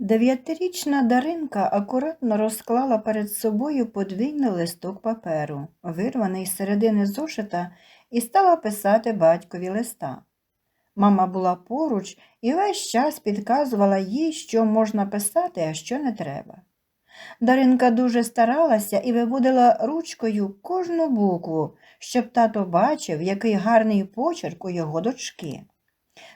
Дев'ятирічна Даринка акуратно розклала перед собою подвійний листок паперу, вирваний з середини зошита, і стала писати батькові листа. Мама була поруч і весь час підказувала їй, що можна писати, а що не треба. Даринка дуже старалася і виводила ручкою кожну букву, щоб тато бачив, який гарний почерк у його дочки.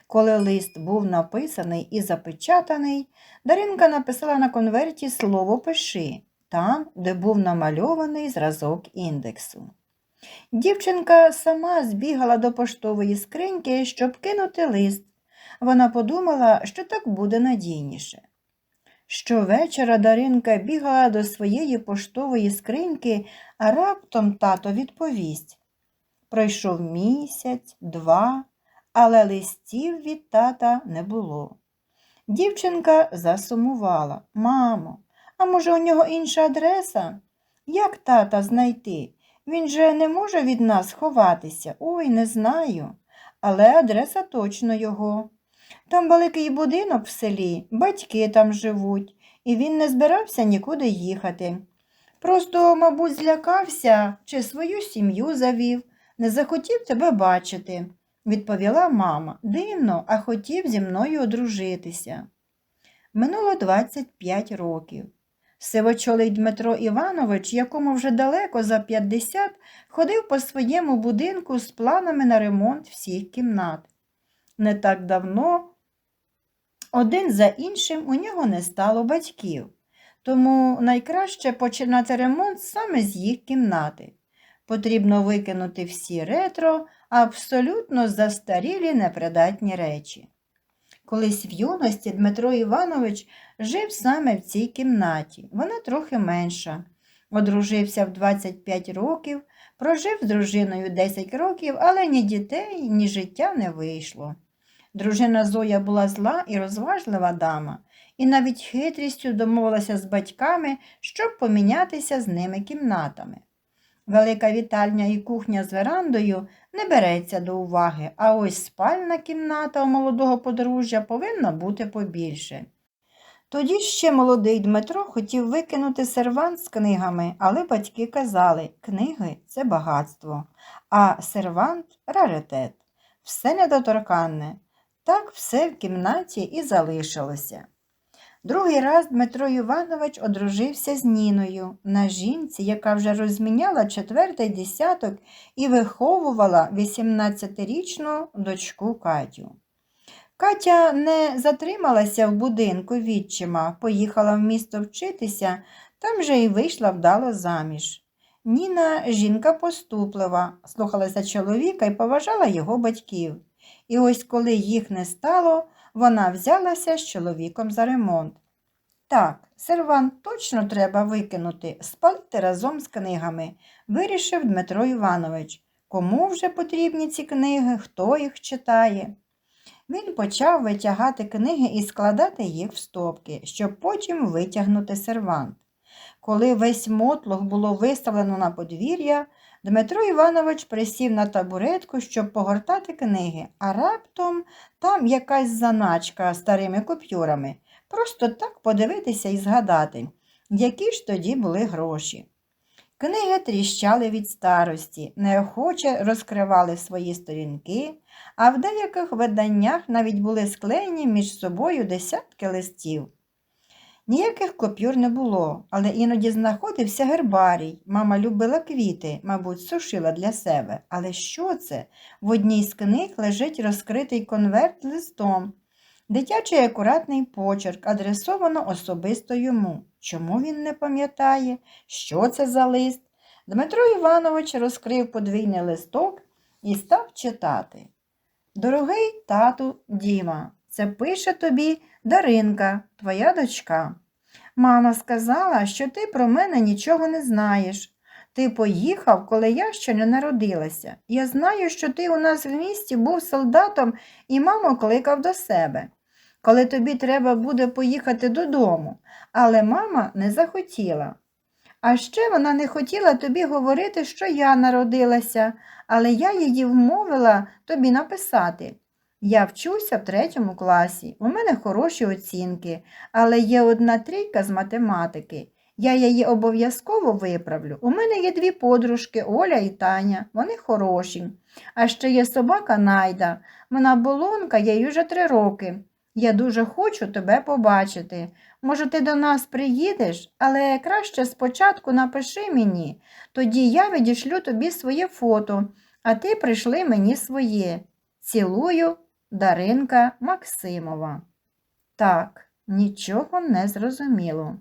Коли лист був написаний і запечатаний, Даринка написала на конверті слово пиши, там, де був намальований зразок індексу. Дівчинка сама збігала до поштової скриньки, щоб кинути лист. Вона подумала, що так буде надійніше. Щовечора Даринка бігала до своєї поштової скриньки, а раптом тато відповість. Пройшов місяць, два, але листів від тата не було. Дівчинка засумувала. Мамо, а може, у нього інша адреса? Як тата знайти? Він же не може від нас ховатися. Ой, не знаю. Але адреса точно його. Там великий будинок в селі, батьки там живуть, і він не збирався нікуди їхати. Просто, мабуть, злякався чи свою сім'ю завів, не захотів тебе бачити, відповіла мама. Дивно, а хотів зі мною одружитися. Минуло 25 років. Сивочолий Дмитро Іванович, якому вже далеко за 50, ходив по своєму будинку з планами на ремонт всіх кімнат. Не так давно один за іншим у нього не стало батьків, тому найкраще починати ремонт саме з їх кімнати. Потрібно викинути всі ретро, абсолютно застарілі непридатні речі. Колись в юності Дмитро Іванович жив саме в цій кімнаті, вона трохи менша. Одружився в 25 років, прожив з дружиною 10 років, але ні дітей, ні життя не вийшло. Дружина Зоя була зла і розважлива дама, і навіть хитрістю домовилася з батьками, щоб помінятися з ними кімнатами. Велика вітальня і кухня з верандою не береться до уваги, а ось спальна кімната у молодого подружжя повинна бути побільше. Тоді ще молодий Дмитро хотів викинути сервант з книгами, але батьки казали, книги це багатство, а сервант раритет. Все недоторканне. Так все в кімнаті і залишилося. Другий раз Дмитро Іванович одружився з Ніною на жінці, яка вже розміняла четвертий десяток і виховувала 18-річну дочку Катю. Катя не затрималася в будинку відчима, поїхала в місто вчитися, там же й вийшла вдало заміж. Ніна жінка поступлива, слухалася чоловіка і поважала його батьків. І ось коли їх не стало, вона взялася з чоловіком за ремонт. Так, сервант точно треба викинути, спалити разом з книгами, вирішив Дмитро Іванович. Кому вже потрібні ці книги, хто їх читає? Він почав витягати книги і складати їх в стопки, щоб потім витягнути сервант. Коли весь мотлох було виставлено на подвір'я, Дмитро Іванович присів на табуретку, щоб погортати книги, а раптом там якась заначка старими купюрами. Просто так подивитися і згадати, які ж тоді були гроші. Книги тріщали від старості, неохоче розкривали свої сторінки, а в деяких виданнях навіть були склеєні між собою десятки листів. Ніяких копюр не було, але іноді знаходився гербарій. Мама любила квіти, мабуть, сушила для себе. Але що це? В одній з книг лежить розкритий конверт листом. Дитячий акуратний почерк, адресовано особисто йому. Чому він не пам'ятає, що це за лист? Дмитро Іванович розкрив подвійний листок і став читати. Дорогий тату Діма, це пише тобі Даринка, твоя дочка. Мама сказала, що ти про мене нічого не знаєш. Ти поїхав, коли я ще не народилася. Я знаю, що ти у нас в місті був солдатом і маму кликав до себе, коли тобі треба буде поїхати додому, але мама не захотіла. А ще вона не хотіла тобі говорити, що я народилася, але я її вмовила тобі написати. Я вчуся в третьому класі. У мене хороші оцінки, але є одна трійка з математики. Я її обов'язково виправлю. У мене є дві подружки Оля і Таня. Вони хороші. А ще є собака Найда. Вона болонка, їй уже три роки. Я дуже хочу тебе побачити. Може, ти до нас приїдеш, але краще спочатку напиши мені, тоді я відішлю тобі своє фото, а ти прийшли мені своє. Цілую, Даринка Максимова. Так, нічого не зрозуміло.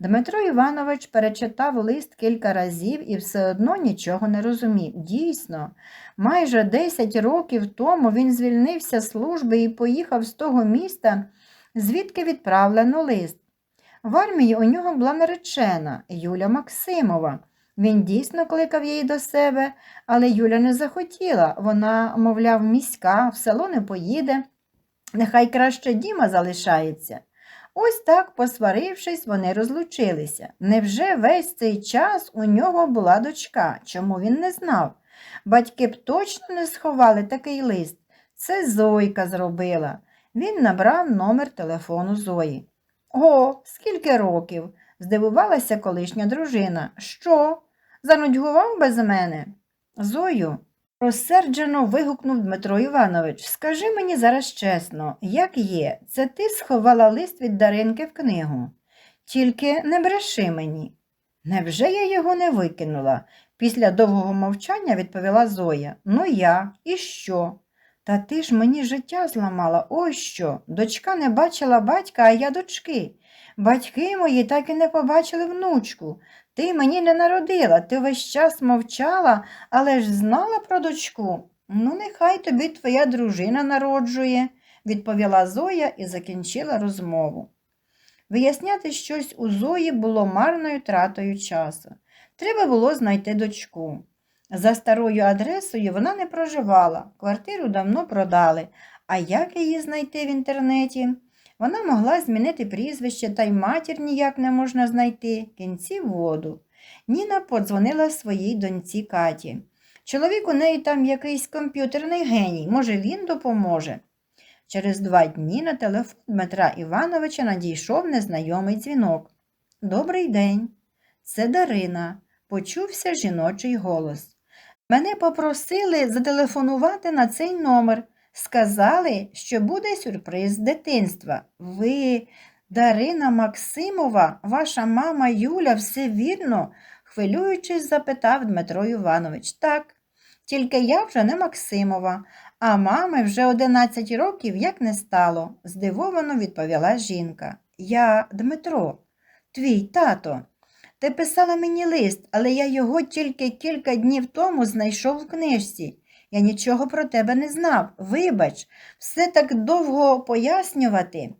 Дмитро Іванович перечитав лист кілька разів і все одно нічого не розумів. Дійсно, майже 10 років тому він звільнився з служби і поїхав з того міста, звідки відправлено лист. В армії у нього була наречена Юля Максимова. Він дійсно кликав її до себе, але Юля не захотіла. Вона, мовляв, міська, в село не поїде. Нехай краще Діма залишається. Ось так, посварившись, вони розлучилися. Невже весь цей час у нього була дочка? Чому він не знав? Батьки б точно не сховали такий лист. Це Зойка зробила. Він набрав номер телефону Зої. О, скільки років? здивувалася колишня дружина. Що? Занудьгував без мене? Зою, розсерджено вигукнув Дмитро Іванович. Скажи мені зараз чесно, як є, це ти сховала лист від Даринки в книгу? Тільки не бреши мені. Невже я його не викинула? Після довгого мовчання відповіла Зоя. Ну як? І що? Та ти ж мені життя зламала. Ось що. Дочка не бачила батька, а я дочки. Батьки мої так і не побачили внучку. Ти мені не народила, ти весь час мовчала, але ж знала про дочку. Ну, нехай тобі твоя дружина народжує, відповіла Зоя і закінчила розмову. Виясняти щось у Зої було марною тратою часу. Треба було знайти дочку. За старою адресою вона не проживала, квартиру давно продали. А як її знайти в інтернеті? Вона могла змінити прізвище, та й матір ніяк не можна знайти, кінці в воду. Ніна подзвонила своїй доньці Каті. Чоловік у неї там якийсь комп'ютерний геній, може, він допоможе. Через два дні на телефон Дмитра Івановича надійшов незнайомий дзвінок. Добрий день. Це Дарина, почувся жіночий голос. Мене попросили зателефонувати на цей номер. Сказали, що буде сюрприз дитинства. Ви, Дарина Максимова, ваша мама Юля, все вірно? хвилюючись, запитав Дмитро Іванович. Так, тільки я вже не Максимова, а мами вже 11 років як не стало, здивовано відповіла жінка. Я Дмитро, твій тато. Ти писала мені лист, але я його тільки кілька днів тому знайшов в книжці. Я нічого про тебе не знав. Вибач, все так довго пояснювати.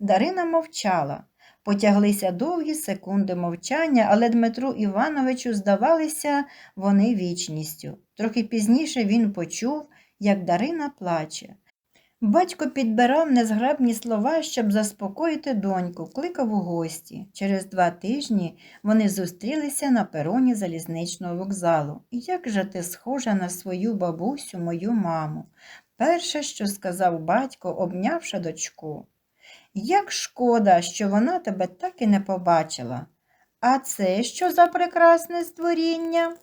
Дарина мовчала. Потяглися довгі секунди мовчання, але Дмитру Івановичу здавалися вони вічністю. Трохи пізніше він почув, як Дарина плаче. Батько підбирав незграбні слова, щоб заспокоїти доньку, кликав у гості. Через два тижні вони зустрілися на пероні залізничного вокзалу. Як же ти схожа на свою бабусю, мою маму? Перше, що сказав батько, обнявши дочку. Як шкода, що вона тебе так і не побачила. А це що за прекрасне створіння?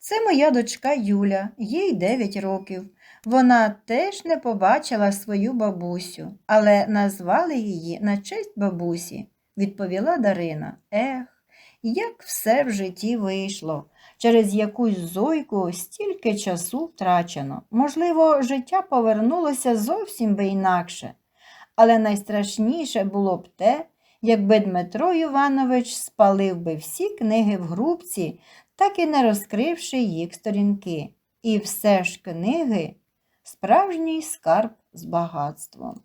Це моя дочка Юля, їй 9 років. Вона теж не побачила свою бабусю, але назвали її на честь бабусі, відповіла Дарина. Ех, як все в житті вийшло. Через якусь зойку стільки часу втрачено. Можливо, життя повернулося зовсім би інакше. Але найстрашніше було б те, якби Дмитро Іванович спалив би всі книги в групці, так і не розкривши їх сторінки. І все ж книги справжній скарб з багатством.